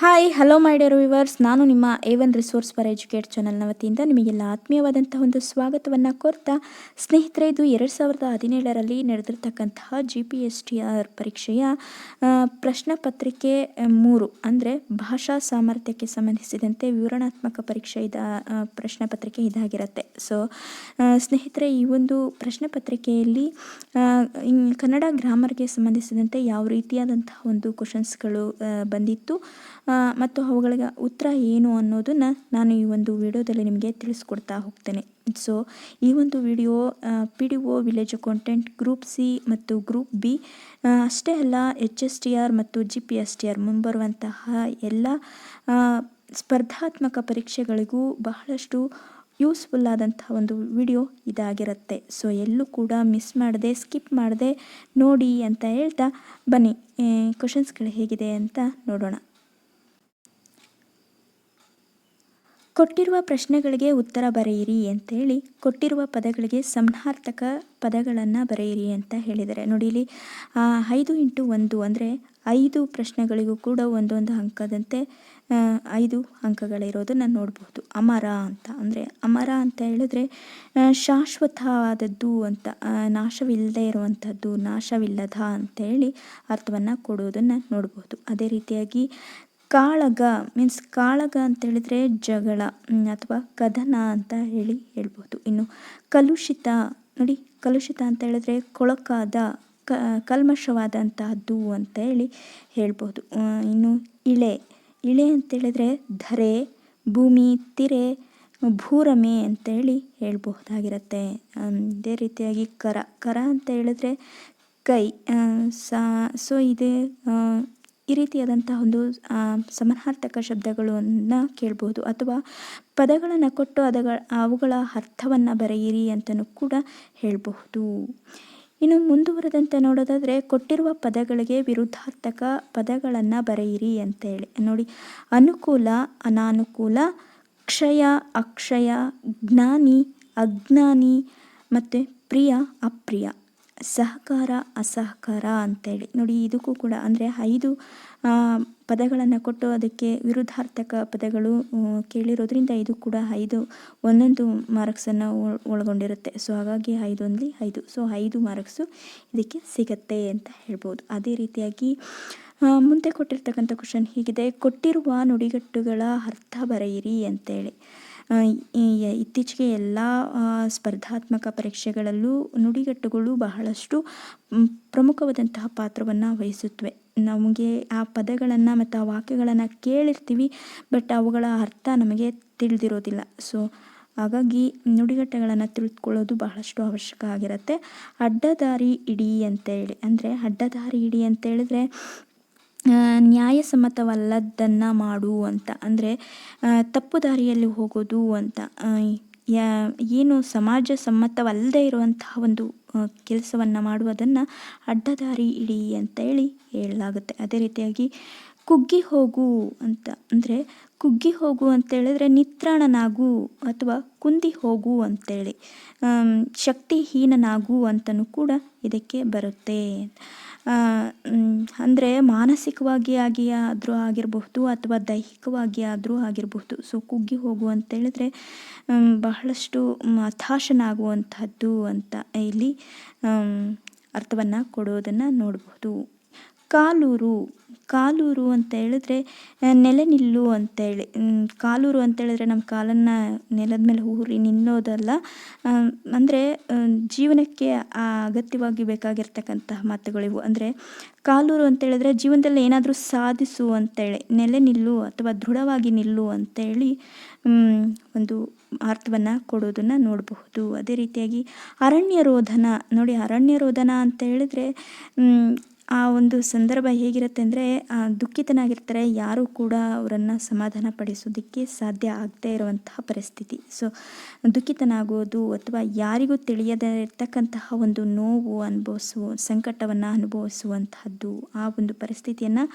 Hi hello my dear viewers ನಾನು ನಿಮ್ಮ A one resource for educate ಚಾನಲ್ನ ವತಿಯಿಂದ ನಿಮಗೆಲ್ಲ ಆತ್ಮೀಯವಾದಂತಹ ಒಂದು ಸ್ವಾಗತವನ್ನು ಕೋರ್ತಾ, ಸ್ನೇಹಿತರೆ, ಇದು ಎರಡು ಸಾವಿರದ ಹದಿನೇಳರಲ್ಲಿ ನಡೆದಿರ್ತಕ್ಕಂತಹ G P S T R ಪರೀಕ್ಷೆಯ ಪ್ರಶ್ನೆ ಪತ್ರಿಕೆ ಮೂರು, ಅಂದರೆ ಭಾಷಾ ಸಾಮರ್ಥ್ಯಕ್ಕೆ ಸಂಬಂಧಿಸಿದಂತೆ ವಿವರಣಾತ್ಮಕ ಪರೀಕ್ಷೆ ಇದ ಪ್ರಶ್ನೆ ಪತ್ರಿಕೆ ಇದಾಗಿರುತ್ತೆ. ಸೊ ಸ್ನೇಹಿತರೆ, ಈ ಒಂದು ಪ್ರಶ್ನೆ ಪತ್ರಿಕೆಯಲ್ಲಿ ಕನ್ನಡ ಗ್ರಾಮರ್ಗೆ ಸಂಬಂಧಿಸಿದಂತೆ ಯಾವ ರೀತಿಯಾದಂತಹ ಒಂದು ಕ್ವಶನ್ಸ್ಗಳು ಬಂದಿತ್ತು? ಮತ್ತು ಅವುಗಳಿಗೆ ಉತ್ತರ ಏನು ಅನ್ನೋದನ್ನು ನಾನು ಈ ಒಂದು ವಿಡಿಯೋದಲ್ಲಿ ನಿಮಗೆ ತಿಳಿಸ್ಕೊಡ್ತಾ ಹೋಗ್ತೇನೆ. ಸೊ ಈ ಒಂದು video P D O village accountant group C ಮತ್ತು ಗ್ರೂಪ್ ಬಿ ಅಷ್ಟೇ ಅಲ್ಲ ಎಚ್ ಎಸ್ ಟಿ ಆರ್ ಮತ್ತು G P S T R ಮುಂಬರುವಂತಹ ಎಲ್ಲ ಸ್ಪರ್ಧಾತ್ಮಕ ಪರೀಕ್ಷೆಗಳಿಗೂ ಬಹಳಷ್ಟು ಯೂಸ್ಫುಲ್ ಆದಂತಹ ಒಂದು ವಿಡಿಯೋ ಇದಾಗಿರುತ್ತೆ. ಸೊ ಎಲ್ಲೂ ಕೂಡ ಮಿಸ್ ಮಾಡದೆ ಸ್ಕಿಪ್ ಮಾಡದೆ ನೋಡಿ ಅಂತ ಹೇಳ್ತಾ ಬನ್ನಿ. ಕ್ವಶನ್ಸ್ಗಳು ಹೇಗಿದೆ ಅಂತ ನೋಡೋಣ. ಕೊಟ್ಟಿರುವ ಪ್ರಶ್ನೆಗಳಿಗೆ ಉತ್ತರ ಬರೆಯಿರಿ ಅಂತೇಳಿ, ಕೊಟ್ಟಿರುವ ಪದಗಳಿಗೆ ಸಂಹಾರ್ಥಕ ಪದಗಳನ್ನು ಬರೆಯಿರಿ ಅಂತ ಹೇಳಿದ್ದಾರೆ ನೋಡಿ ಇಲ್ಲಿ ಐದು ಇಂಟು ಒಂದು ಅಂದರೆ ಐದು ಪ್ರಶ್ನೆಗಳಿಗೂ ಕೂಡ ಒಂದೊಂದು ಅಂಕದಂತೆ ಐದು ಅಂಕಗಳಿರೋದನ್ನು ನೋಡಬಹುದು. ಅಮರ ಅಂತ ಅಂದರೆ, ಅಮರ ಅಂತ ಹೇಳಿದ್ರೆ ಶಾಶ್ವತವಾದದ್ದು ಅಂತ ನಾಶವಿಲ್ಲದೆ ಇರುವಂಥದ್ದು, ನಾಶವಿಲ್ಲದ ಅಂತೇಳಿ ಅರ್ಥವನ್ನು ಕೊಡುವುದನ್ನು ನೋಡಬಹುದು. ಅದೇ ರೀತಿಯಾಗಿ ಕಾಳಗ ಮೀನ್ಸ್ ಕಾಳಗ ಅಂತ ಹೇಳಿದ್ರೆ ಜಗಳ ಅಥವಾ ಕದನ ಅಂತ ಹೇಳಿ ಹೇಳ್ಬೋದು. ಇನ್ನು ಕಲುಷಿತ, ನೋಡಿ, ಕಲುಷಿತ ಅಂತ ಹೇಳಿದ್ರೆ ಕೊಳಕಾದ, ಕ, ಕಲ್ಮಶವಾದಂತಹದ್ದು ಅಂತ ಹೇಳಿ ಹೇಳ್ಬೋದು. ಇನ್ನು ಇಳೆ ಇಳೆ ಅಂತ ಹೇಳಿದ್ರೆ ಧರೆ, ಭೂಮಿ, ತಿರೆ, ಭೂರಮೆ ಅಂತೇಳಿ ಹೇಳ್ಬಹುದಾಗಿರುತ್ತೆ ಇದೇ ರೀತಿಯಾಗಿ ಕರ ಕರ ಅಂತ ಹೇಳಿದ್ರೆ ಕೈ ಸಾ, ಸೊ, ಇದೆ ಈ ರೀತಿಯಾದಂಥ ಒಂದು ಸಮನಾರ್ಥಕ ಶಬ್ದಗಳನ್ನು ಕೇಳ್ಬೋದು. ಅಥವಾ ಪದಗಳನ್ನು ಕೊಟ್ಟು ಅದಗಳ ಅವುಗಳ ಅರ್ಥವನ್ನು ಬರೆಯಿರಿ ಅಂತಲೂ ಕೂಡ ಹೇಳಬಹುದು. ಇನ್ನು ಮುಂದುವರೆದಂತೆ ನೋಡೋದಾದರೆ, ಕೊಟ್ಟಿರುವ ಪದಗಳಿಗೆ ವಿರುದ್ಧಾರ್ಥಕ ಪದಗಳನ್ನು ಬರೆಯಿರಿ ಅಂತ ಹೇಳಿ ನೋಡಿ, ಅನುಕೂಲ, ಅನಾನುಕೂಲ, ಕ್ಷಯ, ಅಕ್ಷಯ, ಜ್ಞಾನಿ, ಅಜ್ಞಾನಿ ಮತ್ತು ಪ್ರಿಯ, ಅಪ್ರಿಯ. ಸಹಕಾರ, ಅಸಹಕಾರ ಅಂತೇಳಿ. ನೋಡಿ, ಇದಕ್ಕೂ ಕೂಡ ಅಂದರೆ ಐದು ಪದಗಳನ್ನು ಕೊಟ್ಟು ಅದಕ್ಕೆ ವಿರುದ್ಧಾರ್ಥಕ ಪದಗಳು ಕೇಳಿರೋದ್ರಿಂದ ಇದು ಕೂಡ ಐದು ಒಂದೊಂದು ಮಾರ್ಕ್ಸನ್ನು ಒಳಗೊಂಡಿರುತ್ತೆ. ಸೊ, ಹಾಗಾಗಿ ಐದು ಅಲ್ಲಿ ಐದು. ಸೊ, ಐದು ಮಾರ್ಕ್ಸು ಇದಕ್ಕೆ ಸಿಗತ್ತೆ ಅಂತ ಹೇಳ್ಬೋದು. ಅದೇ ರೀತಿಯಾಗಿ ಮುಂದೆ ಕೊಟ್ಟಿರ್ತಕ್ಕಂಥ ಕ್ವಶನ್ ಹೀಗಿದೆ. ಕೊಟ್ಟಿರುವ ನುಡಿಗಟ್ಟುಗಳ ಅರ್ಥ ಬರೆಯಿರಿ ಅಂತೇಳಿ. ಇತ್ತೀಚೆಗೆ ಎಲ್ಲ ಸ್ಪರ್ಧಾತ್ಮಕ ಪರೀಕ್ಷೆಗಳಲ್ಲೂ ನುಡಿಗಟ್ಟುಗಳು ಬಹಳಷ್ಟು ಪ್ರಮುಖವಾದಂತಹ ಪಾತ್ರವನ್ನು ವಹಿಸುತ್ತವೆ ನಮಗೆ ಆ ಪದಗಳನ್ನು ಮತ್ತು ಆ ವಾಕ್ಯಗಳನ್ನು ಕೇಳಿರ್ತೀವಿ ಬಟ್ ಅವುಗಳ ಅರ್ಥ ನಮಗೆ ತಿಳಿದಿರೋದಿಲ್ಲ. ಸೊ ಹಾಗಾಗಿ ನುಡಿಗಟ್ಟುಗಳನ್ನು ತಿಳಿದುಕೊಳ್ಳೋದು ಬಹಳಷ್ಟು ಅವಶ್ಯಕ ಆಗಿರುತ್ತೆ. ಅಡ್ಡದಾರಿ ಇಡಿ ಅಂತೇಳಿ ಅಂದರೆ ಅಡ್ಡದಾರಿ ಇಡಿ ಅಂತ ಹೇಳಿದ್ರೆ ಆ, ನ್ಯಾಯಸಮ್ಮತವಲ್ಲದ್ದನ್ನು ಮಾಡು ಅಂತ. ಅಂದರೆ ತಪ್ಪು ದಾರಿಯಲ್ಲಿ ಹೋಗೋದು ಅಂತ. ಏನು ಸಮಾಜ ಸಮ್ಮತವಲ್ಲದೇ ಇರುವಂತಹ ಒಂದು ಕೆಲಸವನ್ನು ಮಾಡುವುದನ್ನು ಅಡ್ಡದಾರಿ ಇಡಿ ಅಂತ ಹೇಳಿ ಹೇಳಲಾಗುತ್ತೆ. ಅದೇ ರೀತಿಯಾಗಿ ಕುಗ್ಗಿ ಹೋಗು ಅಂತ. ಅಂದರೆ, ಕುಗ್ಗಿ ಹೋಗು ಅಂತೇಳಿದ್ರೆ ನಿತ್ರಾಣನಾಗು ಅಥವಾ ಕುಂದಿ ಹೋಗು ಅಂತೇಳಿ ಶಕ್ತಿಹೀನನಾಗು ಅಂತಲೂ ಕೂಡ ಇದಕ್ಕೆ ಬರುತ್ತೆ. ಅಂದರೆ ಮಾನಸಿಕವಾಗಿ ಆಗಿ ಆದರೂ ಆಗಿರಬಹುದು ಅಥವಾ ದೈಹಿಕವಾಗಿ ಆದರೂ ಆಗಿರಬಹುದು. ಸೊ, ಕುಗ್ಗಿ ಹೋಗು ಅಂತ ಹೇಳಿದ್ರೆ ಬಹಳಷ್ಟು ಹತಾಶನಾಗುವಂಥದ್ದು ಅಂತ ಇಲ್ಲಿ ಅರ್ಥವನ್ನು ಕೊಡೋದನ್ನು ನೋಡಬಹುದು. ಕಾಲೂರು ಕಾಲೂರು ಅಂತ ಹೇಳಿದ್ರೆ ನೆಲೆ ನಿಲ್ಲು ಅಂತೇಳಿ ಕಾಲೂರು ಅಂತ ಹೇಳಿದ್ರೆ ನಮ್ಮ ಕಾಲನ್ನು ನೆಲದ ಮೇಲೆ ಊರಿ ನಿಲ್ಲೋದಲ್ಲ ಅಂದರೆ ಜೀವನಕ್ಕೆ ಅಗತ್ಯವಾಗಿ ಬೇಕಾಗಿರ್ತಕ್ಕಂತಹ ಮಾತುಗಳಿವು. ಅಂದರೆ, ಕಾಲೂರು ಅಂತ ಹೇಳಿದ್ರೆ ಜೀವನದಲ್ಲಿ ಏನಾದರೂ ಸಾಧಿಸು ಅಂತೇಳಿ ನೆಲೆ ನಿಲ್ಲು ಅಥವಾ ದೃಢವಾಗಿ ನಿಲ್ಲು ಅಂತೇಳಿ ಒಂದು ಅರ್ಥವನ್ನು ಕೊಡೋದನ್ನು ನೋಡಬಹುದು. ಅದೇ ರೀತಿಯಾಗಿ ಅರಣ್ಯ ರೋಧನ ನೋಡಿ ಅರಣ್ಯ ರೋಧನ ಅಂತ ಹೇಳಿದ್ರೆ ಆ ಒಂದು ಸಂದರ್ಭ ಹೇಗಿರುತ್ತೆ ಅಂದರೆ ದುಃಖಿತನಾಗಿರ್ತಾರೆ, ಯಾರೂ ಕೂಡ ಅವರನ್ನು ಸಮಾಧಾನ ಪಡಿಸೋದಕ್ಕೆ ಸಾಧ್ಯ ಆಗದೇ ಇರುವಂತಹ ಪರಿಸ್ಥಿತಿ. ಸೊ ದುಃಖಿತನಾಗೋದು ಅಥವಾ ಯಾರಿಗೂ ತಿಳಿಯದೇ ಇರ್ತಕ್ಕಂತಹ ಒಂದು ನೋವು ಅನುಭವಿಸುವ, ಸಂಕಟವನ್ನು ಅನುಭವಿಸುವಂತಹದ್ದು ಆ ಒಂದು ಪರಿಸ್ಥಿತಿಯನ್ನು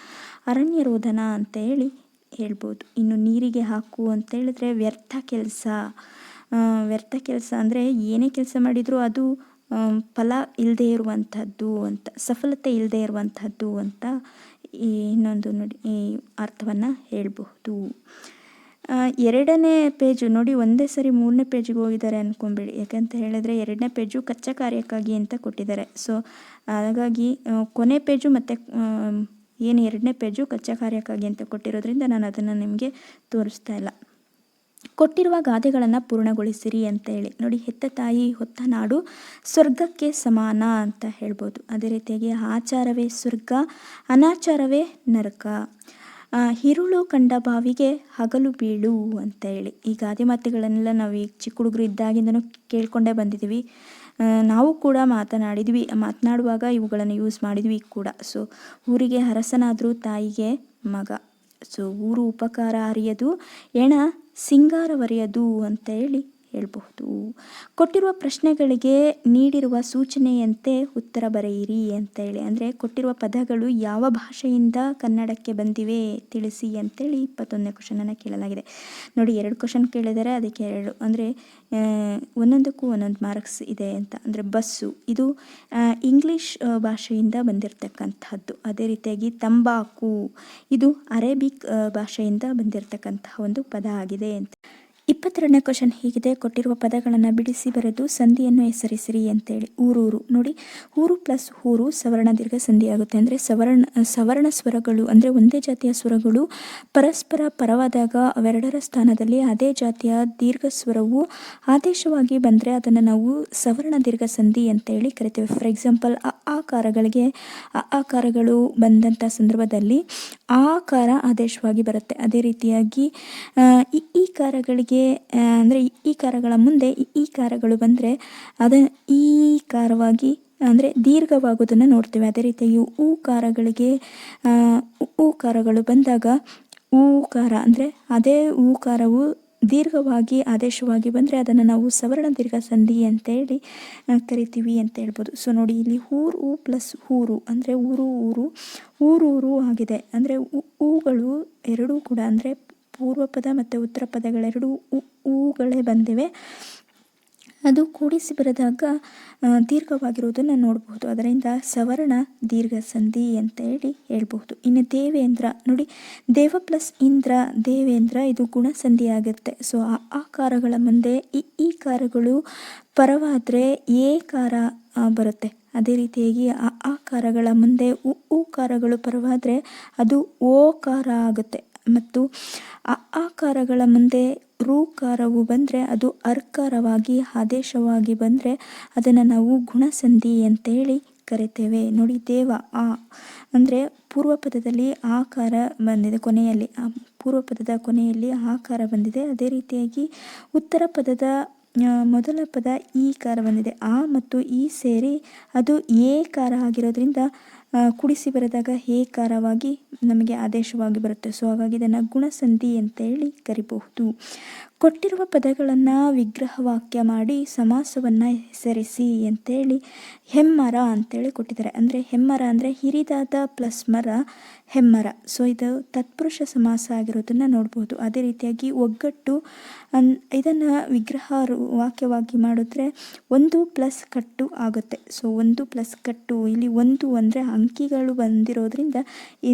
ಅರಣ್ಯ ರೋಧನ ಅಂತ ಹೇಳಿ ಹೇಳ್ಬೋದು. ಇನ್ನು ನೀರಿಗೆ ಹಾಕು ಅಂತ ಹೇಳಿದ್ರೆ ವ್ಯರ್ಥ ಕೆಲಸ. ವ್ಯರ್ಥ ಕೆಲಸ ಅಂದರೆ ಏನೇ ಕೆಲಸ ಮಾಡಿದರೂ ಅದು ಫಲ ಇಲ್ಲದೆ ಇರುವಂಥದ್ದು ಅಂತ, ಸಫಲತೆ ಇಲ್ಲದೆ ಇರುವಂಥದ್ದು ಅಂತ ಈ ಇನ್ನೊಂದು ನೋಡಿ, ಈ ಅರ್ಥವನ್ನು ಹೇಳಬಹುದು. ಎರಡನೇ ಪೇಜು, ನೋಡಿ, ಒಂದೇ ಸರಿ ಮೂರನೇ ಪೇಜಿಗೆ ಹೋಗಿದ್ದಾರೆ ಅಂದ್ಕೊಂಬೇಡಿ ಯಾಕಂತ ಹೇಳಿದ್ರೆ ಎರಡನೇ ಪೇಜು ಕಚ್ಚಾ ಕಾರ್ಯಕ್ಕಾಗಿ ಅಂತ ಕೊಟ್ಟಿದ್ದಾರೆ. ಸೊ ಹಾಗಾಗಿ ಕೊನೆ ಪೇಜು ಮತ್ತು ಏನು ಎರಡನೇ ಪೇಜು ಕಚ್ಚಾ ಕಾರ್ಯಕ್ಕಾಗಿ ಅಂತ ಕೊಟ್ಟಿರೋದ್ರಿಂದ ನಾನು ಅದನ್ನು ನಿಮಗೆ ತೋರಿಸ್ತಾ ಇಲ್ಲ. ಕೊಟ್ಟಿರುವ ಗಾದೆಗಳನ್ನು ಪೂರ್ಣಗೊಳಿಸಿರಿ ಅಂತ ಹೇಳಿ ನೋಡಿ, ಹೆತ್ತ ತಾಯಿ, ಹೊತ್ತ ನಾಡು ಸ್ವರ್ಗಕ್ಕೆ ಸಮಾನ ಅಂತ ಹೇಳ್ಬೋದು. ಅದೇ ರೀತಿಯಾಗಿ ಆಚಾರವೇ ಸ್ವರ್ಗ, ಅನಾಚಾರವೇ ನರಕ. ಹಿರುಳು ಕಂಡ ಬಾವಿಗೆ ಹಗಲು ಬೀಳು ಅಂತ ಹೇಳಿ ಈ ಗಾದೆ ಮಾತುಗಳನ್ನೆಲ್ಲ ನಾವು ಈಗ ಚಿಕ್ಕ ಹುಡುಗರು ಇದ್ದಾಗಿಂದನೂ ಕೇಳ್ಕೊಂಡೇ ಬಂದಿದ್ದೀವಿ. ನಾವು ಕೂಡ ಮಾತನಾಡಿದ್ವಿ. ಮಾತನಾಡುವಾಗ ಇವುಗಳನ್ನು ಯೂಸ್ ಮಾಡಿದ್ವಿ ಕೂಡ. ಸೊ ಊರಿಗೆ ಅರಸನಾದರೂ ತಾಯಿಗೆ ಮಗ. ಸೊ ಊರು ಉಪಕಾರ ಅರಿಯದು. ಎಣ ಸಿಂಗಾರವರಿಯದು ಅಂತ ಹೇಳಿ ಹೇಳಬಹುದು. ಕೊಟ್ಟಿರುವ ಪ್ರಶ್ನೆಗಳಿಗೆ ನೀಡಿರುವ ಸೂಚನೆಯಂತೆ ಉತ್ತರ ಬರೆಯಿರಿ ಅಂತ ಹೇಳಿ. ಅಂದರೆ ಕೊಟ್ಟಿರುವ ಪದಗಳು ಯಾವ ಭಾಷೆಯಿಂದ ಕನ್ನಡಕ್ಕೆ ಬಂದಿವೆ ತಿಳಿಸಿ ಅಂತೇಳಿ ಇಪ್ಪತ್ತೊಂದನೇ ಕ್ವಶನನ್ನು ಕೇಳಲಾಗಿದೆ. ನೋಡಿ, ಎರಡು ಕ್ವಶನ್ ಕೇಳಿದರೆ ಅದಕ್ಕೆ ಎರಡು, ಅಂದರೆ ಒಂದೊಂದಕ್ಕೂ ಒಂದೊಂದು ಮಾರ್ಕ್ಸ್ ಇದೆ ಅಂತ. ಅಂದರೆ ಬಸ್ಸು, ಇದು ಇಂಗ್ಲೀಷ್ ಭಾಷೆಯಿಂದ ಬಂದಿರತಕ್ಕಂಥದ್ದು ಅದೇ ರೀತಿಯಾಗಿ ತಂಬಾಕು, ಇದು ಅರೇಬಿಕ್ ಭಾಷೆಯಿಂದ ಬಂದಿರತಕ್ಕಂತಹ ಒಂದು ಪದ ಆಗಿದೆ ಅಂತ. ಇಪ್ಪತ್ತೆರಡನೇ ಕ್ವಶನ್ ಹೀಗಿದೆ. ಕೊಟ್ಟಿರುವ ಪದಗಳನ್ನು ಬಿಡಿಸಿ ಬರೆದು ಸಂಧಿಯನ್ನು ಹೆಸರಿಸಿರಿ ಅಂತೇಳಿ. ಊರೂರು. ನೋಡಿ, ಊರು ಪ್ಲಸ್ ಊರು ಸವರ್ಣ ದೀರ್ಘ ಸಂಧಿ ಆಗುತ್ತೆ. ಅಂದರೆ ಸವರ್ಣ ಸವರ್ಣ ಸ್ವರಗಳು ಅಂದರೆ ಒಂದೇ ಜಾತಿಯ ಸ್ವರಗಳು ಪರಸ್ಪರ ಪರವಾದಾಗ ಅವೆರಡರ ಸ್ಥಾನದಲ್ಲಿ ಅದೇ ಜಾತಿಯ ದೀರ್ಘ ಸ್ವರವು ಆದೇಶವಾಗಿ ಬಂದರೆ ಅದನ್ನು ನಾವು ಸವರ್ಣ ದೀರ್ಘ ಸಂಧಿ ಅಂತೇಳಿ ಕರಿತೇವೆ. ಫಾರ್ ಎಕ್ಸಾಂಪಲ್ ಅ, ಆಕಾರಗಳಿಗೆ ಆಕಾರಗಳು ಬಂದಂಥ ಸಂದರ್ಭದಲ್ಲಿ ಆಕಾರ ಆದೇಶವಾಗಿ ಬರುತ್ತೆ. ಅದೇ ರೀತಿಯಾಗಿ ಈ ಈ ಕಾರಗಳಿಗೆ ಅಂದರೆ ಈ ಕಾರಗಳ ಮುಂದೆ ಈ ಕಾರಗಳು ಬಂದರೆ ಅದ ಈ ಕಾರವಾಗಿ ಅಂದರೆ ದೀರ್ಘವಾಗುವುದನ್ನು ನೋಡ್ತೇವೆ. ಅದೇ ರೀತಿಯಾಗಿ ಊ ಕಾರಗಳಿಗೆ ಊ ಕಾರಗಳು ಬಂದಾಗ ಊಕಾರ ಅಂದರೆ ಅದೇ ಊಕಾರವು ದೀರ್ಘವಾಗಿ, ಆದೇಶವಾಗಿ ಬಂದರೆ ಅದನ್ನು ನಾವು ಸವರ್ಣ ದೀರ್ಘ ಸಂಧಿ ಅಂತೇಳಿ ಕರಿತೀವಿ ಅಂತ ಹೇಳ್ಬೋದು. ಸೊ ನೋಡಿ ಇಲ್ಲಿ ಊರು ಊ ಪ್ಲಸ್ ಊರು ಅಂದರೆ ಊರು ಊರು, ಊರೂರು ಆಗಿದೆ. ಅಂದರೆ ಊಗಳು ಎರಡೂ ಕೂಡ ಅಂದರೆ ಪೂರ್ವ ಪದ ಮತ್ತು ಉತ್ತರ ಪದಗಳೆರಡೂ ಊಗಳೇ ಬಂದಿವೆ. ಅದು ಕೂಡಿಸಿ ಬರೆದಾಗ ದೀರ್ಘವಾಗಿರುವುದನ್ನು ನೋಡಬಹುದು. ಅದರಿಂದ ಸವರ್ಣ ದೀರ್ಘ ಸಂಧಿ ಅಂತ ಹೇಳಿ ಹೇಳ್ಬಹುದು. ಇನ್ನು ದೇವೇಂದ್ರ, ನೋಡಿ, ದೇವ ಪ್ಲಸ್ ಇಂದ್ರ, ದೇವೇಂದ್ರ, ಇದು ಗುಣ ಸಂಧಿ ಆಗುತ್ತೆ ಸೊ ಆ ಆಕಾರಗಳ ಮುಂದೆ ಈ ಈ ಕಾರಗಳು ಪರವಾದರೆ ಏ ಕಾರ ಬರುತ್ತೆ. ಅದೇ ರೀತಿಯಾಗಿ ಆ ಆಕಾರಗಳ ಮುಂದೆ ಉ ಕಾರಗಳು ಪರವಾದರೆ ಅದು ಓಕಾರ ಆಗುತ್ತೆ. ಮತ್ತು ಅ ಆಕಾರಗಳ ಮುಂದೆ ಋಕಾರವು ಬಂದರೆ ಅದು ಅರ್ಕಾರವಾಗಿ, ಆದೇಶವಾಗಿ ಬಂದರೆ ಅದನ್ನು ನಾವು ಗುಣಸಂಧಿ ಅಂತೇಳಿ ಕರಿತೇವೆ. ನೋಡಿ, ದೇವ, ಆ, ಅಂದರೆ ಪೂರ್ವ ಪದದಲ್ಲಿ ಆಕಾರ ಬಂದಿದೆ ಕೊನೆಯಲ್ಲಿ. ಪೂರ್ವ ಪದದ ಕೊನೆಯಲ್ಲಿ ಆಕಾರ ಬಂದಿದೆ. ಅದೇ ರೀತಿಯಾಗಿ ಉತ್ತರ ಪದದ ಮೊದಲ ಪದ ಈ ಕಾರ ಬಂದಿದೆ. ಆ ಮತ್ತು ಈ ಸೇರಿ ಅದು ಏ ಕಾರ ಆಗಿರೋದ್ರಿಂದ ಕೂಡಿಸಿ ಬರೆದಾಗ ಏಕಾರವಾಗಿ ನಮಗೆ ಆದೇಶವಾಗಿ ಬರುತ್ತೆ. ಸೊ ಹಾಗಾಗಿ ಇದನ್ನು ಗುಣಸಂಧಿ ಅಂತ ಹೇಳಿ ಕರಿಬಹುದು. ಕೊಟ್ಟಿರುವ ಪದಗಳನ್ನು ವಿಗ್ರಹ ವಾಕ್ಯ ಮಾಡಿ ಸಮಾಸವನ್ನು ಹೆಸರಿಸಿ ಅಂತೇಳಿ ಹೆಮ್ಮರ ಅಂತೇಳಿ ಕೊಟ್ಟಿದ್ದಾರೆ. ಅಂದರೆ ಹೆಮ್ಮರ ಅಂದರೆ ಹಿರಿದಾದ ಪ್ಲಸ್ ಮರ ಹೆಮ್ಮರ. ಸೊ ಇದು ತತ್ಪುರುಷ ಸಮಾಸ ಆಗಿರೋದನ್ನು ನೋಡ್ಬೋದು. ಅದೇ ರೀತಿಯಾಗಿ ಒಗ್ಗಟ್ಟು, ಅನ್, ಇದನ್ನು ವಿಗ್ರಹ ವಾಕ್ಯವಾಗಿ ಮಾಡಿದ್ರೆ ಒಂದು ಪ್ಲಸ್ ಕಟ್ಟು ಆಗುತ್ತೆ. ಸೊ ಒಂದು ಪ್ಲಸ್ ಕಟ್ಟು, ಇಲ್ಲಿ ಒಂದು ಅಂದರೆ ಅಂಕಿಗಳು ಬಂದಿರೋದ್ರಿಂದ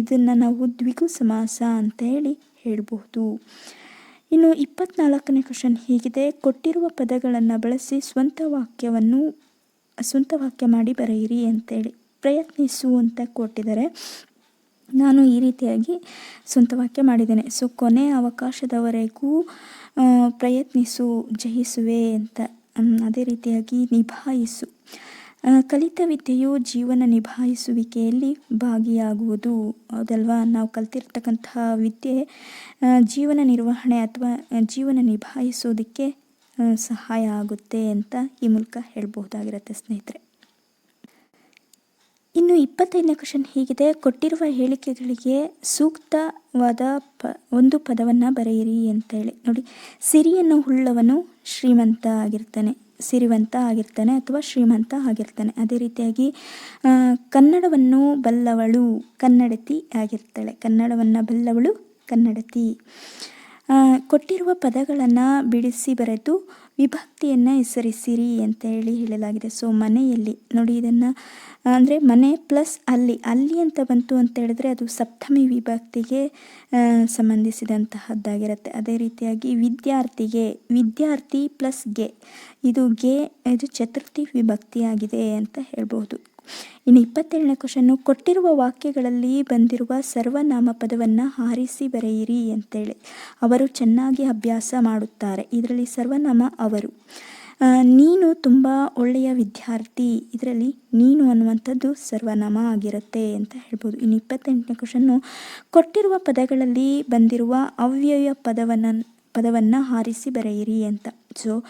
ಇದನ್ನು ನಾವು ದ್ವಿಗು ಸಮಾಸ ಅಂತ ಹೇಳಿ ಹೇಳ್ಬೋದು. ಇನ್ನು ಇಪ್ಪತ್ನಾಲ್ಕನೇ ಕ್ವಶನ್ ಹೀಗಿದೆ. ಕೊಟ್ಟಿರುವ ಪದಗಳನ್ನು ಬಳಸಿ ಸ್ವಂತ ವಾಕ್ಯವನ್ನು, ಸ್ವಂತ ವಾಕ್ಯ ಮಾಡಿ ಬರೆಯಿರಿ ಅಂತೇಳಿ ಪ್ರಯತ್ನಿಸು ಅಂತ ಕೊಟ್ಟಿದ್ದಾರೆ. ನಾನು ಈ ರೀತಿಯಾಗಿ ಸ್ವಂತ ವಾಕ್ಯ ಮಾಡಿದ್ದೇನೆ. ಸೊ, ಕೊನೆ ಅವಕಾಶದವರೆಗೂ ಪ್ರಯತ್ನಿಸು, ಜಯಿಸುವೆ ಅಂತ ಅದೇ ರೀತಿಯಾಗಿ ನಿಭಾಯಿಸು. ಕಲಿತ ವಿದ್ಯೆಯು ಜೀವನ ನಿಭಾಯಿಸುವಿಕೆಯಲ್ಲಿ ಭಾಗಿಯಾಗುವುದು. ಹೌದಲ್ವಾ? ನಾವು ಕಲ್ತಿರ್ತಕ್ಕಂತಹ ವಿದ್ಯೆ ಜೀವನ ನಿರ್ವಹಣೆ ಅಥವಾ ಜೀವನ ನಿಭಾಯಿಸೋದಕ್ಕೆ ಸಹಾಯ ಆಗುತ್ತೆ ಅಂತ ಈ ಮೂಲಕ ಹೇಳ್ಬೋದಾಗಿರುತ್ತೆ ಸ್ನೇಹಿತರೆ. ಇನ್ನು ಇಪ್ಪತ್ತೈದನೇ ಕ್ವಶನ್ ಹೀಗಿದೆ. ಕೊಟ್ಟಿರುವ ಹೇಳಿಕೆಗಳಿಗೆ ಸೂಕ್ತವಾದ ಪ, ಒಂದು ಪದವನ್ನು ಬರೆಯಿರಿ ಅಂತೇಳಿ. ನೋಡಿ, ಸಿರಿಯನ್ನು ಉಳ್ಳವನು ಶ್ರೀಮಂತ ಆಗಿರ್ತಾನೆ. ಸಿರಿವಂತ ಆಗಿರ್ತಾನೆ ಅಥವಾ ಶ್ರೀಮಂತ ಆಗಿರ್ತಾನೆ. ಅದೇ ರೀತಿಯಾಗಿ ಕನ್ನಡವನ್ನು ಬಲ್ಲವಳು ಕನ್ನಡತಿ ಆಗಿರ್ತಾಳೆ. ಕನ್ನಡವನ್ನು ಬಲ್ಲವಳು ಕನ್ನಡತಿ. ಕೊಟ್ಟಿರುವ ಪದಗಳನ್ನು ಬಿಡಿಸಿ ಬರೆದು ವಿಭಕ್ತಿಯನ್ನು ಹೆಸರಿಸಿರಿ ಅಂತ ಹೇಳಿ ಹೇಳಲಾಗಿದೆ. ಸೊ ಮನೆಯಲ್ಲಿ ನೋಡಿ ಇದನ್ನು, ಅಂದರೆ ಮನೆ ಪ್ಲಸ್ ಅಲ್ಲಿ ಅಲ್ಲಿ ಅಂತ ಬಂತು ಅಂತ ಹೇಳಿದ್ರೆ ಅದು ಸಪ್ತಮಿ ವಿಭಕ್ತಿಗೆ ಸಂಬಂಧಿಸಿದಂತಹದ್ದಾಗಿರುತ್ತೆ. ಅದೇ ರೀತಿಯಾಗಿ ವಿದ್ಯಾರ್ಥಿಗೆ, ವಿದ್ಯಾರ್ಥಿ ಪ್ಲಸ್ಗೆ, ಇದು ಗೆ, ಇದು ಚತುರ್ಥಿ ವಿಭಕ್ತಿಯಾಗಿದೆ ಅಂತ ಹೇಳ್ಬೋದು ಇನ್ನು ಇಪ್ಪತ್ತೇಳನೇ ಕ್ವಶನ್ನು, ಕೊಟ್ಟಿರುವ ವಾಕ್ಯಗಳಲ್ಲಿ ಬಂದಿರುವ ಸರ್ವನಾಮ ಪದವನ್ನು ಹಾರಿಸಿ ಬರೆಯಿರಿ ಅಂತೇಳಿ. ಅವರು ಚೆನ್ನಾಗಿ ಅಭ್ಯಾಸ ಮಾಡುತ್ತಾರೆ. ಇದರಲ್ಲಿ ಸರ್ವನಾಮ ಅವರು. ನೀನು ತುಂಬ ಒಳ್ಳೆಯ ವಿದ್ಯಾರ್ಥಿ. ಇದರಲ್ಲಿ ನೀನು ಅನ್ನುವಂಥದ್ದು ಸರ್ವನಾಮ ಆಗಿರುತ್ತೆ ಅಂತ ಹೇಳ್ಬೋದು. ಇನ್ನು ಇಪ್ಪತ್ತೆಂಟನೇ ಕ್ವಶನ್ನು, ಕೊಟ್ಟಿರುವ ಪದಗಳಲ್ಲಿ ಬಂದಿರುವ ಅವ್ಯಯ ಪದವನ್ನು ಪದವನ್ನು ಹಾರಿಸಿ ಬರೆಯಿರಿ ಅಂತ. ಸೊ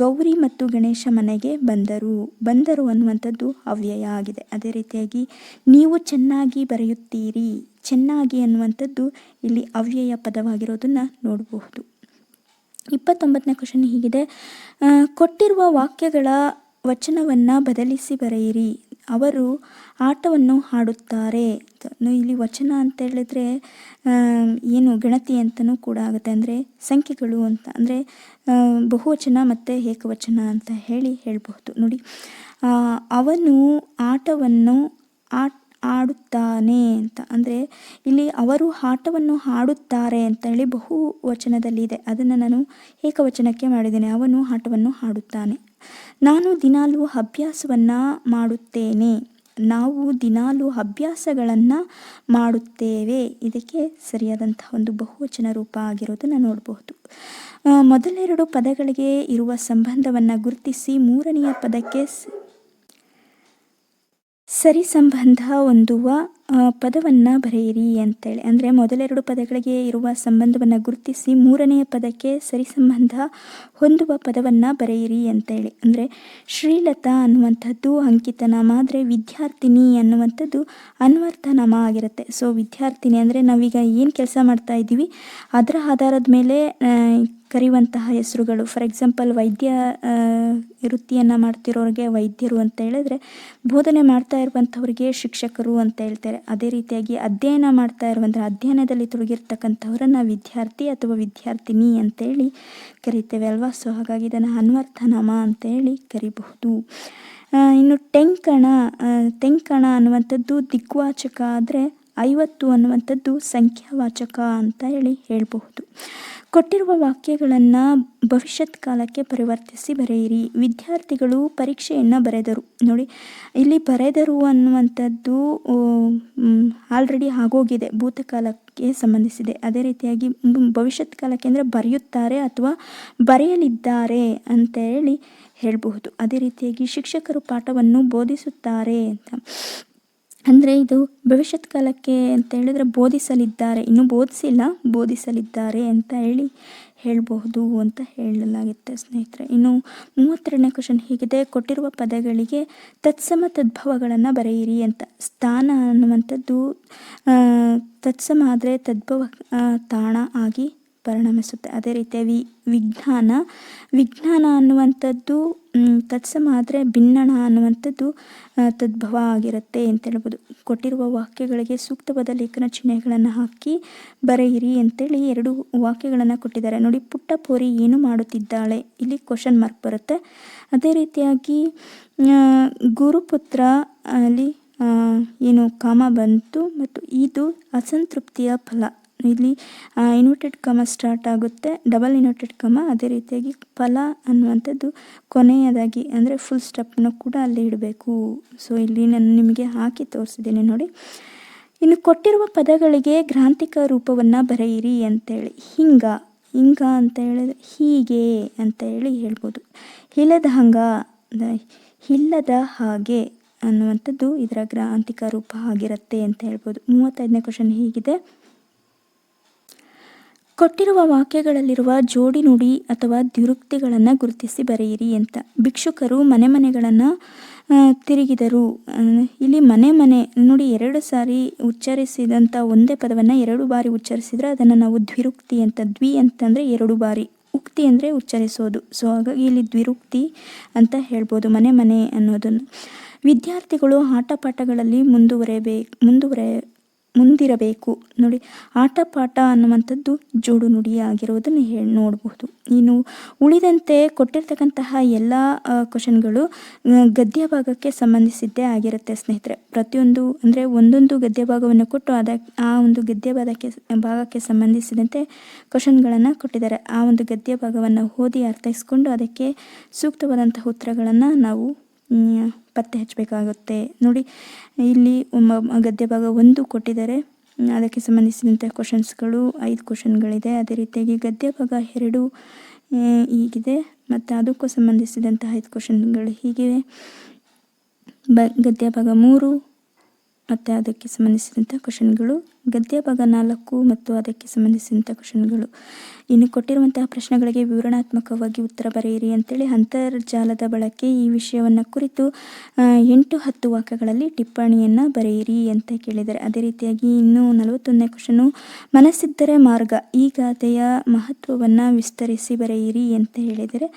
ಗೌರಿ ಮತ್ತು ಗಣೇಶ ಮನೆಗೆ ಬಂದರು. ಬಂದರು ಅನ್ನುವಂಥದ್ದು ಅವ್ಯಯ ಆಗಿದೆ. ಅದೇ ರೀತಿಯಾಗಿ ನೀವು ಚೆನ್ನಾಗಿ ಬರೆಯುತ್ತೀರಿ, ಚೆನ್ನಾಗಿ ಅನ್ನುವಂಥದ್ದು ಇಲ್ಲಿ ಅವ್ಯಯ ಪದವಾಗಿರೋದನ್ನು ನೋಡಬಹುದು. ಇಪ್ಪತ್ತೊಂಬತ್ತನೇ ಕ್ವಶನ್ ಹೀಗಿದೆ. ಕೊಟ್ಟಿರುವ ವಾಕ್ಯಗಳ ವಚನವನ್ನು ಬದಲಿಸಿ ಬರೆಯಿರಿ. ಅವರು ಆಟವನ್ನು ಆಡುತ್ತಾರೆ. ಇಲ್ಲಿ ವಚನ ಅಂತ ಹೇಳಿದ್ರೆ ಏನು ಗಣತಿ ಅಂತಲೂ ಕೂಡ ಆಗುತ್ತೆ. ಅಂದರೆ ಸಂಖ್ಯೆಗಳು ಅಂತ. ಅಂದರೆ ಬಹುವಚನ ಮತ್ತು ಏಕವಚನ ಅಂತ ಹೇಳಿ ಹೇಳ್ಬಹುದು. ನೋಡಿ ಅವನು ಆಟವನ್ನು ಆಟ ಆಡುತ್ತಾನೆ ಅಂತ. ಅಂದರೆ ಇಲ್ಲಿ ಅವರು ಆಟವನ್ನು ಹಾಡುತ್ತಾರೆ ಅಂತ ಹೇಳಿ ಬಹು ವಚನದಲ್ಲಿದೆ. ಅದನ್ನು ನಾನು ಏಕವಚನಕ್ಕೆ ಮಾಡಿದ್ದೇನೆ. ಅವನು ಆಟವನ್ನು ಹಾಡುತ್ತಾನೆ. ನಾನು ದಿನಾಲೂ ಅಭ್ಯಾಸವನ್ನು ಮಾಡುತ್ತೇನೆ. ನಾವು ದಿನಾಲೂ ಅಭ್ಯಾಸಗಳನ್ನು ಮಾಡುತ್ತೇವೆ. ಇದಕ್ಕೆ ಸರಿಯಾದಂತಹ ಒಂದು ಬಹುವಚನ ರೂಪ ಆಗಿರೋದನ್ನು ನೋಡಬಹುದು. ಮೊದಲೆರಡು ಪದಗಳಿಗೆ ಇರುವ ಸಂಬಂಧವನ್ನು ಗುರುತಿಸಿ ಮೂರನೆಯ ಪದಕ್ಕೆ ಸ- ಸರಿ ಸಂಬಂಧ ಹೊಂದುವ ಪದವನ್ನು ಬರೆಯಿರಿ ಅಂತೇಳಿ. ಅಂದರೆ ಮೊದಲೆರಡು ಪದಗಳಿಗೆ ಇರುವ ಸಂಬಂಧವನ್ನು ಗುರುತಿಸಿ ಮೂರನೆಯ ಪದಕ್ಕೆ ಸರಿ ಸಂಬಂಧ ಹೊಂದುವ ಪದವನ್ನು ಬರೆಯಿರಿ ಅಂತೇಳಿ. ಅಂದರೆ ಶ್ರೀಲತಾ ಅನ್ನುವಂಥದ್ದು ಅಂಕಿತನಾಮ ಆದರೆ ವಿದ್ಯಾರ್ಥಿನಿ ಅನ್ನುವಂಥದ್ದು ಅನ್ವರ್ಥನಾಮ ಆಗಿರುತ್ತೆ. ಸೊ ವಿದ್ಯಾರ್ಥಿನಿ ಅಂದರೆ ನಾವೀಗ ಏನು ಕೆಲಸ ಮಾಡ್ತಾ ಇದ್ದೀವಿ, ಅದರ ಆಧಾರದ ಮೇಲೆ ಕರೆಯುವಂತಹ ಹೆಸರುಗಳು. ಫಾರ್ ಎಕ್ಸಾಂಪಲ್ ವೈದ್ಯ ವೃತ್ತಿಯನ್ನು ಮಾಡ್ತಿರೋರಿಗೆ ವೈದ್ಯರು ಅಂತ ಹೇಳಿದ್ರೆ ಬೋಧನೆ ಮಾಡ್ತಾ ಇರುವಂಥವ್ರಿಗೆ ಶಿಕ್ಷಕರು ಅಂತ ಹೇಳ್ತಾರೆ. ಅದೇ ರೀತಿಯಾಗಿ ಅಧ್ಯಯನ ಮಾಡ್ತಾ ಇರುವಂಥ ಅಧ್ಯಯನದಲ್ಲಿ ತೊಡಗಿರ್ತಕ್ಕಂಥವ್ರನ್ನ ವಿದ್ಯಾರ್ಥಿ ಅಥವಾ ವಿದ್ಯಾರ್ಥಿನಿ ಅಂತೇಳಿ ಕರಿತೇವೆ ಅಲ್ವಾ? ಸೊ ಹಾಗಾಗಿ ಇದನ್ನು ಅನ್ವರ್ಥನಾಮ ಅಂತೇಳಿ ಕರಿಬಹುದು. ಇನ್ನು ಟೆಂಕಣ ಟೆಂಕಣ ಅನ್ನುವಂಥದ್ದು ದಿಗ್ವಾಚಕ ಆದರೆ ಐವತ್ತು ಅನ್ನುವಂಥದ್ದು ಸಂಖ್ಯಾವಾಚಕ ಅಂತ ಹೇಳಿ ಹೇಳಬಹುದು. ಕೊಟ್ಟಿರುವ ವಾಕ್ಯಗಳನ್ನು ಭವಿಷ್ಯತ್ ಕಾಲಕ್ಕೆ ಪರಿವರ್ತಿಸಿ ಬರೆಯಿರಿ. ವಿದ್ಯಾರ್ಥಿಗಳು ಪರೀಕ್ಷೆಯನ್ನು ಬರೆದರು. ನೋಡಿ, ಇಲ್ಲಿ ಬರೆದರು ಅನ್ನುವಂಥದ್ದು ಆಲ್ರೆಡಿ ಆಗೋಗಿದೆ, ಭೂತಕಾಲಕ್ಕೆ ಸಂಬಂಧಿಸಿದೆ. ಅದೇ ರೀತಿಯಾಗಿ ಭವಿಷ್ಯತ್ ಕಾಲಕ್ಕೆ ಅಂದರೆ ಬರೆಯುತ್ತಾರೆ ಅಥವಾ ಬರೆಯಲಿದ್ದಾರೆ ಅಂತ ಹೇಳಿ ಹೇಳಬಹುದು. ಅದೇ ರೀತಿಯಾಗಿ ಶಿಕ್ಷಕರು ಪಾಠವನ್ನು ಬೋಧಿಸುತ್ತಾರೆ ಅಂತ. ಅಂದರೆ ಇದು ಭವಿಷ್ಯತ್ ಕಾಲಕ್ಕೆ ಅಂತ ಹೇಳಿದ್ರೆ ಬೋಧಿಸಲಿದ್ದಾರೆ. ಇನ್ನೂ ಬೋಧಿಸಿಲ್ಲ, ಬೋಧಿಸಲಿದ್ದಾರೆ ಅಂತ ಹೇಳಿ ಹೇಳಬಹುದು ಅಂತ ಹೇಳಲಾಗುತ್ತೆ ಸ್ನೇಹಿತರೆ. ಇನ್ನು ಮೂವತ್ತೆರಡನೇ ಕ್ವಶನ್ ಹೀಗಿದೆ. ಕೊಟ್ಟಿರುವ ಪದಗಳಿಗೆ ತತ್ಸಮ ತದ್ಭವಗಳನ್ನು ಬರೆಯಿರಿ ಅಂತ. ಸ್ಥಾನ ಅನ್ನುವಂಥದ್ದು ತತ್ಸಮ ಆದರೆ ತದ್ಭವ ತಾಣ ಆಗಿ ಪರಿಣಮಿಸುತ್ತೆ. ಅದೇ ರೀತಿಯಾಗಿ ವಿಜ್ಞಾನ. ವಿಜ್ಞಾನ ಅನ್ನುವಂಥದ್ದು ತತ್ಸಮ ಆದರೆ ಭಿನ್ನಣ ಅನ್ನುವಂಥದ್ದು ತದ್ಭವ ಆಗಿರುತ್ತೆ ಅಂತ ಹೇಳ್ಬೋದು. ಕೊಟ್ಟಿರುವ ವಾಕ್ಯಗಳಿಗೆ ಸೂಕ್ತವಾದ ಲೇಖನ ಚಿಹ್ನೆಗಳನ್ನು ಹಾಕಿ ಬರೆಯಿರಿ ಅಂತೇಳಿ ಎರಡು ವಾಕ್ಯಗಳನ್ನು ಕೊಟ್ಟಿದ್ದಾರೆ. ನೋಡಿ, ಪುಟ್ಟ ಪೋರಿ ಏನು ಮಾಡುತ್ತಿದ್ದಾಳೆ? ಇಲ್ಲಿ ಕ್ವಶನ್ ಮಾರ್ಕ್ ಬರುತ್ತೆ. ಅದೇ ರೀತಿಯಾಗಿ ಗುರುಪುತ್ರ, ಅಲ್ಲಿ ಏನು, ಕಾಮ ಬಂತು ಮತ್ತು ಇದು ಅಸಂತೃಪ್ತಿಯ ಫಲ. ಇಲ್ಲಿ ಇನ್ವರ್ಟೆಡ್ ಕಮ ಸ್ಟಾರ್ಟ್ ಆಗುತ್ತೆ. ಡಬಲ್ ಇನ್ವರ್ಟೆಡ್ ಕಮ ಅದೇ ರೀತಿಯಾಗಿ ಫಲ ಅನ್ನುವಂಥದ್ದು ಕೊನೆಯದಾಗಿ, ಅಂದರೆ ಫುಲ್ ಸ್ಟೆಪ್ನ ಕೂಡ ಅಲ್ಲಿ ಇಡಬೇಕು. ಸೊ ಇಲ್ಲಿ ನಾನು ನಿಮಗೆ ಹಾಕಿ ತೋರಿಸಿದ್ದೀನಿ ನೋಡಿ. ಇನ್ನು ಕೊಟ್ಟಿರುವ ಪದಗಳಿಗೆ ಗ್ರಾಂಥಿಕ ರೂಪವನ್ನು ಬರೆಯಿರಿ ಅಂತೇಳಿ. ಹಿಂಗ ಹಿಂಗ ಅಂತ ಹೇಳಿದ್ರೆ ಹೀಗೆ ಅಂತ ಹೇಳಿ ಹೇಳ್ಬೋದು. ಇಲ್ಲದ ಹಂಗ ಇಲ್ಲದ ಹಾಗೆ ಅನ್ನುವಂಥದ್ದು ಇದರ ಗ್ರಾಂಥಿಕ ರೂಪ ಆಗಿರುತ್ತೆ ಅಂತ ಹೇಳ್ಬೋದು. ಮೂವತ್ತೈದನೇ ಕ್ವಶನ್ ಹೀಗಿದೆ. ಕೊಟ್ಟಿರುವ ವಾಕ್ಯಗಳಲ್ಲಿರುವ ಜೋಡಿ ನುಡಿ ಅಥವಾ ದುರುಕ್ತಿಗಳನ್ನು ಗುರುತಿಸಿ ಬರೆಯಿರಿ ಅಂತ. ಭಿಕ್ಷುಕರು ಮನೆ ಮನೆಗಳನ್ನು ತಿರುಗಿದರು. ಇಲ್ಲಿ ಮನೆ ಮನೆ ನೋಡಿ ಎರಡು ಸಾರಿ ಉಚ್ಚರಿಸಿದಂಥ ಒಂದೇ ಪದವನ್ನು ಎರಡು ಬಾರಿ ಉಚ್ಚರಿಸಿದರೆ ಅದನ್ನು ನಾವು ದ್ವಿರುಕ್ತಿ ಅಂತ. ದ್ವಿ ಅಂತಂದರೆ ಎರಡು ಬಾರಿ. ಉಕ್ತಿ ಅಂದರೆ ಉಚ್ಚರಿಸೋದು. ಸೊ, ಹಾಗಾಗಿ ಇಲ್ಲಿ ದ್ವಿರುಕ್ತಿ ಅಂತ ಹೇಳ್ಬೋದು ಮನೆ ಮನೆ ಅನ್ನೋದನ್ನು. ವಿದ್ಯಾರ್ಥಿಗಳು ಆಟಪಾಠಗಳಲ್ಲಿ ಮುಂದುವರೆಯಬೇಕು ಮುಂದುವರೆ ಮುಂದಿರಬೇಕು. ನೋಡಿ ಆಟ ಪಾಠ ಅನ್ನುವಂಥದ್ದು ಜೋಡು ನುಡಿಯಾಗಿರುವುದನ್ನು ಹೇಳಿ ನೋಡಬಹುದು. ಇನ್ನು ಉಳಿದಂತೆ ಕೊಟ್ಟಿರ್ತಕ್ಕಂತಹ ಎಲ್ಲ ಕ್ವಶನ್ಗಳು ಗದ್ಯ ಭಾಗಕ್ಕೆ ಸಂಬಂಧಿಸಿದ್ದೇ ಆಗಿರುತ್ತೆ ಸ್ನೇಹಿತರೆ. ಪ್ರತಿಯೊಂದು, ಅಂದರೆ ಒಂದೊಂದು ಗದ್ಯ ಭಾಗವನ್ನು ಕೊಟ್ಟು ಅದಕ್ಕೆ ಆ ಒಂದು ಗದ್ಯ ಭಾಗಕ್ಕೆ ಭಾಗಕ್ಕೆ ಸಂಬಂಧಿಸಿದಂತೆ ಕ್ವಶನ್ಗಳನ್ನು ಕೊಟ್ಟಿದ್ದಾರೆ. ಆ ಒಂದು ಗದ್ಯ ಭಾಗವನ್ನು ಓದಿ ಅರ್ಥೈಸ್ಕೊಂಡು ಅದಕ್ಕೆ ಸೂಕ್ತವಾದಂತಹ ಉತ್ತರಗಳನ್ನು ನಾವು ಪತ್ತೆ ಹಚ್ಚಬೇಕಾಗುತ್ತೆ. ನೋಡಿ, ಇಲ್ಲಿ ಗದ್ಯ ಭಾಗ ಒಂದು ಕೊಟ್ಟಿದ್ದಾರೆ. ಅದಕ್ಕೆ ಸಂಬಂಧಿಸಿದಂಥ ಕ್ವಶನ್ಸ್ಗಳು ಐದು ಕ್ವಶನ್ಗಳಿದೆ ಅದೇ ರೀತಿಯಾಗಿ ಗದ್ಯ ಭಾಗ ಎರಡು ಈಗಿದೆ ಮತ್ತು ಅದಕ್ಕೂ ಸಂಬಂಧಿಸಿದಂಥ ಐದು ಕ್ವಶನ್ಗಳು ಹೀಗಿವೆ ಬ ಗದ್ಯ ಭಾಗ ಮೂರು, ಮತ್ತು ಅದಕ್ಕೆ ಸಂಬಂಧಿಸಿದಂಥ ಕ್ವಶನ್ಗಳು ಗದ್ಯ ಭಾಗ ನಾಲ್ಕು ಮತ್ತು ಅದಕ್ಕೆ ಸಂಬಂಧಿಸಿದಂಥ ಕ್ವಶನ್ಗಳು. ಇನ್ನು ಕೊಟ್ಟಿರುವಂತಹ ಪ್ರಶ್ನೆಗಳಿಗೆ ವಿವರಣಾತ್ಮಕವಾಗಿ ಉತ್ತರ ಬರೆಯಿರಿ ಅಂತೇಳಿ ಅಂತರ್ಜಾಲದ ಬಳಕೆ ಈ ವಿಷಯವನ್ನು ಕುರಿತು ಎಂಟು ಹತ್ತು ವಾಕ್ಯಗಳಲ್ಲಿ ಟಿಪ್ಪಣಿಯನ್ನು ಬರೆಯಿರಿ ಅಂತ ಕೇಳಿದರೆ ಅದೇ ರೀತಿಯಾಗಿ ಇನ್ನು ನಲವತ್ತೊಂದನೇ ಕ್ವಶನು, ಮನಸ್ಸಿದ್ದರೆ ಮಾರ್ಗ, ಈ ಗಾದೆಯ ಮಹತ್ವವನ್ನು ವಿಸ್ತರಿಸಿ ಬರೆಯಿರಿ ಅಂತ ಹೇಳಿದರೆ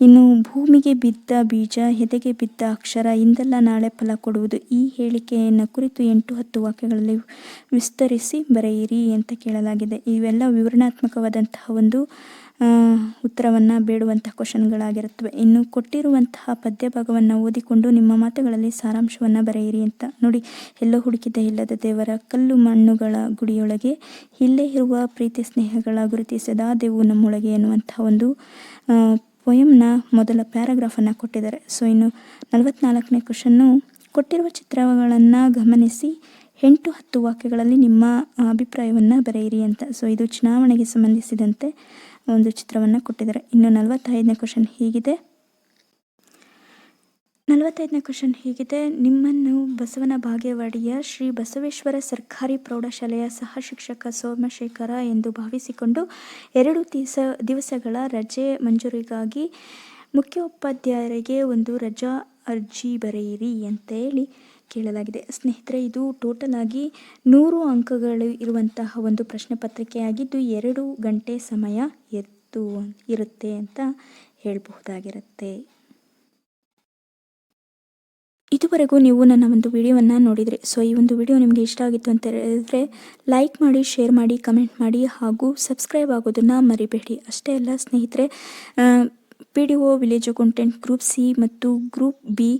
ಇನ್ನು ಭೂಮಿಗೆ ಬಿದ್ದ ಬೀಜ ಎದೆಗೆ ಬಿದ್ದ ಅಕ್ಷರ, ಇಂದೆಲ್ಲ ನಾಳೆ ಫಲ ಕೊಡುವುದು ಈ ಹೇಳಿಕೆಯನ್ನು ಕುರಿತು ಎಂಟು ಹತ್ತು ವಾಕ್ಯಗಳಲ್ಲಿ ವಿಸ್ತರಿಸಿ ಬರೆಯಿರಿ ಅಂತ ಕೇಳಲಾಗಿದೆ. ಇವೆಲ್ಲ ವಿವರಣಾತ್ಮಕವಾದಂತಹ ಒಂದು ಉತ್ತರವನ್ನು ಬೇಡುವಂತಹ ಕ್ವಶನ್ಗಳಾಗಿರುತ್ತವೆ. ಇನ್ನು ಕೊಟ್ಟಿರುವಂತಹ ಪದ್ಯ ಭಾಗವನ್ನು ಓದಿಕೊಂಡು ನಿಮ್ಮ ಮಾತುಗಳಲ್ಲಿ ಸಾರಾಂಶವನ್ನು ಬರೆಯಿರಿ ಅಂತ ನೋಡಿ. ಎಲ್ಲೋ ಹುಡುಕಿದ ಇಲ್ಲದ ದೇವರ ಕಲ್ಲು ಮಣ್ಣುಗಳ ಗುಡಿಯೊಳಗೆ ಇಲ್ಲೇ ಇರುವ ಪ್ರೀತಿ ಸ್ನೇಹಗಳ ಗುರುತಿಸದ ದೇವು ನಮ್ಮೊಳಗೆ ಎನ್ನುವಂತಹ ಒಂದು ಪೊಯಮ್ನ ಮೊದಲ ಪ್ಯಾರಾಗ್ರಾಫನ್ನು ಕೊಟ್ಟಿದ್ದಾರೆ. ಸೊ ಇನ್ನು ನಲವತ್ನಾಲ್ಕನೇ ಕ್ವಶನ್ನು ಕೊಟ್ಟಿರುವ ಚಿತ್ರಗಳನ್ನು ಗಮನಿಸಿ. ಎಂಟು ಹತ್ತು ವಾಕ್ಯಗಳಲ್ಲಿ ನಿಮ್ಮ ಅಭಿಪ್ರಾಯವನ್ನು ಬರೆಯಿರಿ ಅಂತ. ಸೊ ಇದು ಚುನಾವಣೆಗೆ ಸಂಬಂಧಿಸಿದಂತೆ ಒಂದು ಚಿತ್ರವನ್ನು ಕೊಟ್ಟಿದ್ದಾರೆ. ಇನ್ನು ನಲವತ್ತೈದನೇ ಕ್ವಶನ್ ಹೀಗಿದೆ. ನಲವತ್ತೈದನೇ ಕ್ವಶನ್ ಹೀಗಿದೆ. ನಿಮ್ಮನ್ನು ಬಸವನ ಬಾಗೇವಾಡಿಯ ಶ್ರೀ ಬಸವೇಶ್ವರ ಸರ್ಕಾರಿ ಪ್ರೌಢಶಾಲೆಯ ಸಹ ಶಿಕ್ಷಕ ಸೋಮಶೇಖರ ಎಂದು ಭಾವಿಸಿಕೊಂಡು ಎರಡು ದಿವಸ, ದಿವಸಗಳ ರಜೆ ಮಂಜೂರಿಗಾಗಿ ಮುಖ್ಯೋಪಾಧ್ಯಾಯರಿಗೆ ಒಂದು ರಜಾ ಅರ್ಜಿ ಬರೆಯಿರಿ ಅಂತ ಹೇಳಿ ಕೇಳಲಾಗಿದೆ. ಸ್ನೇಹಿತರೆ, ಇದು ಟೋಟಲ್ ಆಗಿ ನೂರು ಅಂಕಗಳು ಇರುವಂತಹ ಒಂದು ಪ್ರಶ್ನೆ ಪತ್ರಿಕೆಯಾಗಿದ್ದು, ಎರಡು ಗಂಟೆ ಸಮಯ ಎತ್ತು ಇರುತ್ತೆ ಅಂತ ಹೇಳಬಹುದಾಗಿರುತ್ತೆ. ಇದುವರೆಗೂ ನೀವು ನನ್ನ ಒಂದು ವಿಡಿಯೋವನ್ನು ನೋಡಿದರೆ, ಸೊ ಈ ಒಂದು ವಿಡಿಯೋ ನಿಮಗೆ ಇಷ್ಟ ಆಗಿತ್ತು ಅಂತ ಹೇಳಿದರೆ, ಲೈಕ್ ಮಾಡಿ, ಶೇರ್ ಮಾಡಿ, ಕಮೆಂಟ್ ಮಾಡಿ ಹಾಗೂ ಸಬ್ಸ್ಕ್ರೈಬ್ ಆಗೋದನ್ನು ಮರಿಬೇಡಿ. ಅಷ್ಟೇ ಅಲ್ಲ ಸ್ನೇಹಿತರೆ P D O village content group C ಮತ್ತು group B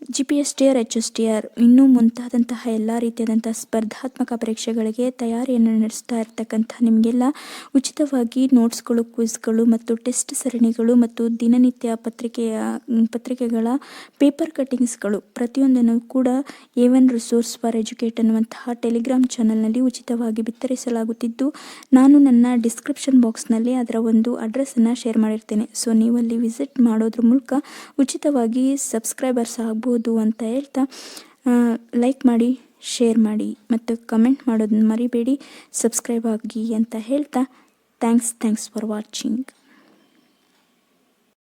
G P S T R H S T R ಇನ್ನೂ ಮುಂತಾದಂತಹ ಎಲ್ಲ ರೀತಿಯಾದಂಥ ಸ್ಪರ್ಧಾತ್ಮಕ ಪರೀಕ್ಷೆಗಳಿಗೆ ತಯಾರಿಯನ್ನು ನಡೆಸ್ತಾ ಇರ್ತಕ್ಕಂಥ ನಿಮಗೆಲ್ಲ ಉಚಿತವಾಗಿ ನೋಟ್ಸ್ಗಳು ಕ್ವಿಜ್ಗಳು ಮತ್ತು ಟೆಸ್ಟ್ ಸರಣಿಗಳು ಮತ್ತು ದಿನನಿತ್ಯ ಪತ್ರಿಕೆಯ ಪತ್ರಿಕೆಗಳ ಪೇಪರ್ ಕಟ್ಟಿಂಗ್ಸ್ಗಳು ಪ್ರತಿಯೊಂದನ್ನು ಕೂಡ A one resource for educate ಅನ್ನುವಂತಹ ಟೆಲಿಗ್ರಾಮ್ ಚಾನಲ್ನಲ್ಲಿ ಉಚಿತವಾಗಿ ಬಿತ್ತರಿಸಲಾಗುತ್ತಿದ್ದು, ನಾನು ನನ್ನ ಡಿಸ್ಕ್ರಿಪ್ಷನ್ ಬಾಕ್ಸ್ನಲ್ಲಿ ಅದರ ಒಂದು ಅಡ್ರೆಸ್ಸನ್ನು ಶೇರ್ ಮಾಡಿರ್ತೇನೆ. ಸೊ ನೀವು ಅಲ್ಲಿ ವಿಸಿಟ್ ಮಾಡೋದ್ರ ಮೂಲಕ ಉಚಿತವಾಗಿ ಸಬ್ಸ್ಕ್ರೈಬರ್ಸ್ ಆಗ್ಬೋದು. ಅಂತ ಹೇಳ್ತಾ ಲೈಕ್ ಮಾಡಿ ಶೇರ್ ಮಾಡಿ ಮತ್ತು ಕಮೆಂಟ್ ಮಾಡೋದನ್ನ ಮರಿಬೇಡಿ ಸಬ್ಸ್ಕ್ರೈಬ್ ಆಗಿ ಅಂತ ಹೇಳ್ತಾ ಥ್ಯಾಂಕ್ಸ್ ಥ್ಯಾಂಕ್ಸ್ ಫಾರ್ ವಾಚಿಂಗ್